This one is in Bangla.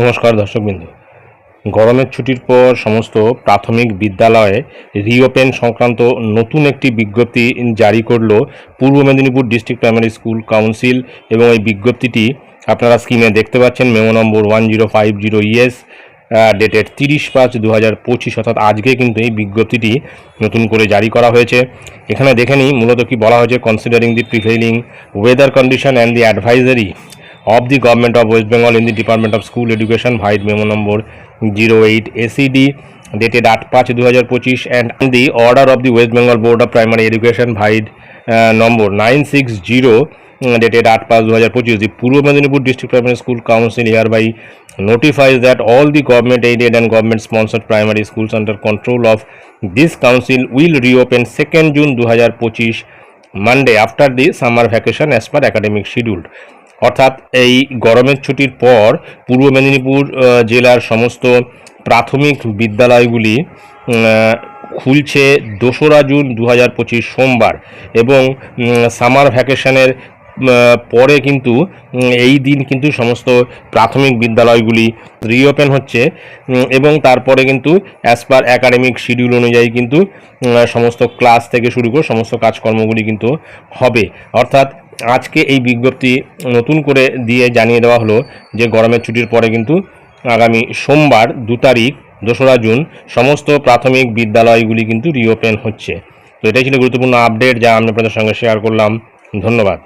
নমস্কার দর্শকবৃন্দ। গরমের ছুটির পর সমস্ত প্রাথমিক বিদ্যালয়ে রিওপেন সংক্রান্ত নতুন একটি বিজ্ঞপ্তি জারি করল Purba Medinipur district primary school council এবং এই বিজ্ঞপ্তিটি আপনারা স্ক্রিনে দেখতে পাচ্ছেন, memo number one zero five zero E S dated তিরিশ পাঁচ দু হাজার পঁচিশ, অর্থাৎ আজকে কিন্তু এই বিজ্ঞপ্তিটি নতুন করে জারি করা হয়েছে। এখানে দেখে নিই, মূলত কি বলা হয়েছে considering the prevailing weather condition and the advisory of the government of West Bengal in the department of school education vide memo number zero eight A C D dated আট পাঁচ দু হাজার পঁচিশ and the order of the West Bengal board of primary education vide number nine six zero dated আট পাঁচ দু হাজার পঁচিশ the Purba Medinipur district primary school council hereby notifies that all the government aided and government sponsored primary schools under control of this council will reopen second June দু হাজার পঁচিশ Monday after the summer vacation as per academic scheduled অর্থাৎ এই গরমের ছুটির পর পূর্ব মেদিনীপুর জেলার সমস্ত প্রাথমিক বিদ্যালয়গুলি খুলছে দোসরা জুন দু হাজার পঁচিশ সোমবার এবং সামার ভ্যাকেশনের পরে কিন্তু এই দিন কিন্তু সমস্ত প্রাথমিক বিদ্যালয়গুলি রিওপেন হচ্ছে এবং তারপরে কিন্তু অ্যাজ পার অ্যাকাডেমিক শিডিউল অনুযায়ী কিন্তু সমস্ত ক্লাস থেকে শুরু করে সমস্ত কাজকর্মগুলি কিন্তু হবে। অর্থাৎ আজকে এই বিজ্ঞপ্তি নতুন করে দিয়ে জানিয়ে দেওয়া হলো যে গরমের ছুটির পরে কিন্তু আগামী সোমবার দু তারিখ, দোসরা জুন, সমস্ত প্রাথমিক বিদ্যালয়গুলি কিন্তু রিওপেন হচ্ছে। তো এটাই ছিল গুরুত্বপূর্ণ আপডেট যা আমি আপনাদের সঙ্গে শেয়ার করলাম। ধন্যবাদ।